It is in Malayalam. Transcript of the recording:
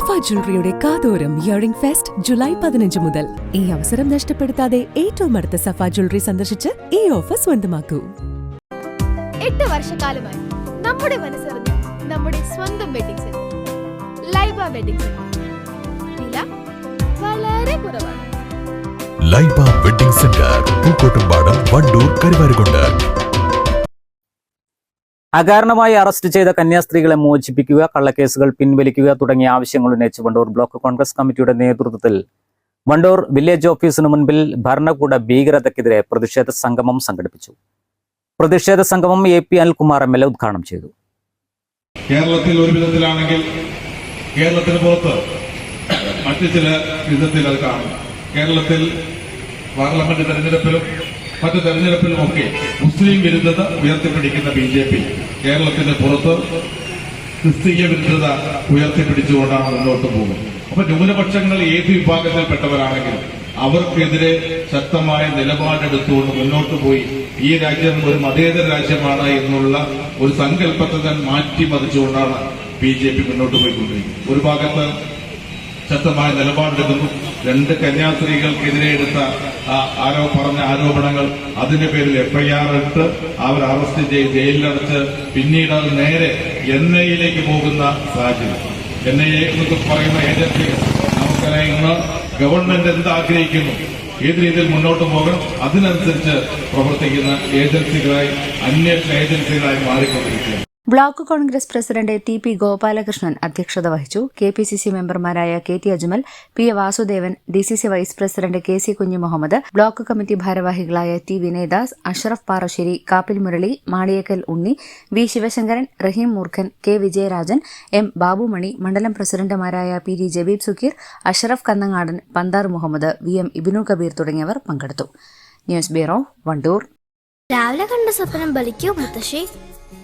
സഫ ജ്വല്ലറിയുടെ കാതോരം ഇയറിംഗ് ഫെസ്റ്റ് ജൂലൈ പതിനഞ്ച് മുതൽ. ഈ അവസരം നഷ്ടപ്പെടുത്താതെ ഏറ്റവും അടുത്ത സഫ ജ്വല്ലറി സന്ദർശിച്ച് ഈ ഓഫർ സ്വന്തമാക്കൂ. എട്ട് വർഷക്കാലമായി നമ്മുടെ മനസ്സറിഞ്ഞ് നമ്മുടെ സ്വന്തം wedding centre Laiba wedding centre വില വളരെ കുറവാണ്. Laiba wedding centre Pookkottumpadam Wandoor Karuvarakundu. അകാരണമായി അറസ്റ്റ് ചെയ്ത കന്യാസ്ത്രീകളെ മോചിപ്പിക്കുക കള്ളക്കേസുകൾ പിൻവലിക്കുക തുടങ്ങിയ ആവശ്യങ്ങൾ ഉന്നയിച്ച് വണ്ടൂർ ബ്ലോക്ക് കോൺഗ്രസ് കമ്മിറ്റിയുടെ നേതൃത്വത്തിൽ വണ്ടൂർ വില്ലേജ് ഓഫീസിന് മുൻപിൽ ഭരണകൂട ഭീകരതയ്ക്കെതിരെ പ്രതിഷേധ സംഗമം സംഘടിപ്പിച്ചു. പ്രതിഷേധ സംഗമം A P Anilkumar M L A ഉദ്ഘാടനം ചെയ്തു. കേരളത്തിൽ ഒരു വിധത്തിലാണെങ്കിൽ കേരളത്തിന് പുറത്ത് മറ്റു ചില വിധത്തിൽ അത് കാണും. കേരളത്തിൽ പാർലമെന്റ് തെരഞ്ഞെടുപ്പിലും മറ്റു തെരഞ്ഞെടുപ്പിലുമൊക്കെ മുസ്ലിം വിരുദ്ധത ഉയർത്തിപ്പിടിക്കുന്ന ബി ജെ പി കേരളത്തിന് പുറത്ത് ക്രിസ്തീയ വിരുദ്ധത ഉയർത്തിപ്പിടിച്ചുകൊണ്ടാണ് മുന്നോട്ട് പോകുന്നത്. അപ്പൊ ന്യൂനപക്ഷങ്ങൾ ഏത് വിഭാഗത്തിൽപ്പെട്ടവരാണെങ്കിലും അവർക്കെതിരെ ശക്തമായ നിലപാടെടുത്തുകൊണ്ട് മുന്നോട്ട് പോയി ഈ രാജ്യം ഒരു മതേതര രാജ്യമാണ് എന്നുള്ള ഒരു സങ്കല്പത്തെ തന്നെ മാറ്റിമറിച്ചുകൊണ്ടാണ് ബി ജെ പി മുന്നോട്ട് പോയിക്കൊണ്ടിരിക്കുന്നത്. ഒരു ഭാഗത്ത് ശക്തമായ നിലപാടെടുക്കുന്നു രണ്ട് കന്യാസ്ത്രീകൾക്കെതിരെ എടുത്ത ആരോ പറഞ്ഞ ആരോപണങ്ങൾ അതിന്റെ പേരിൽ എഫ്ഐആർ ഇട്ട് അവർ അറസ്റ്റ് ചെയ്ത് ജയിലിലടച്ച് പിന്നീട് അത് നേരെ എൻ ഐയിലേക്ക് പോകുന്ന സാഹചര്യം. എൻ ഐ എന്നൊക്കെ പറയുന്ന ഏജൻസികൾ നമുക്കറിയാം ഗവൺമെന്റ് എന്ത് ആഗ്രഹിക്കുന്നു ഏത് രീതിയിൽ മുന്നോട്ട് പോകണം അതിനനുസരിച്ച് പ്രവർത്തിക്കുന്ന ഏജൻസികളായി അന്വേഷണ ഏജൻസികളായി മാറിക്കൊണ്ടിരിക്കുകയാണ്. Block Congress president T P Gopalakrishnan അധ്യക്ഷത വഹിച്ചു. കെ പി സി സി മെമ്പർമാരായ K T Ajmal P A Vasudevan D C C vice president K C Kunju Muhammad block committee ഭാരവാഹികളായ T Vinayadas Ashraf Parassery Kappil Murali Maliyakkal Unni V Sivasankaran Raheem Moorkhan K Vijayarajan M Babumani മണ്ഡലം പ്രസിഡന്റുമാരായ P D Jabeeb Sukkeer Ashraf Kannangadan Panthar Muhammad V M Ibinu Kabeer തുടങ്ങിയവർ പങ്കെടുത്തു. News bureau Wandoor. രാവിലെ കണ്ട സ്വപ്നം ബലിക്കോ മുത്തശ്ശി.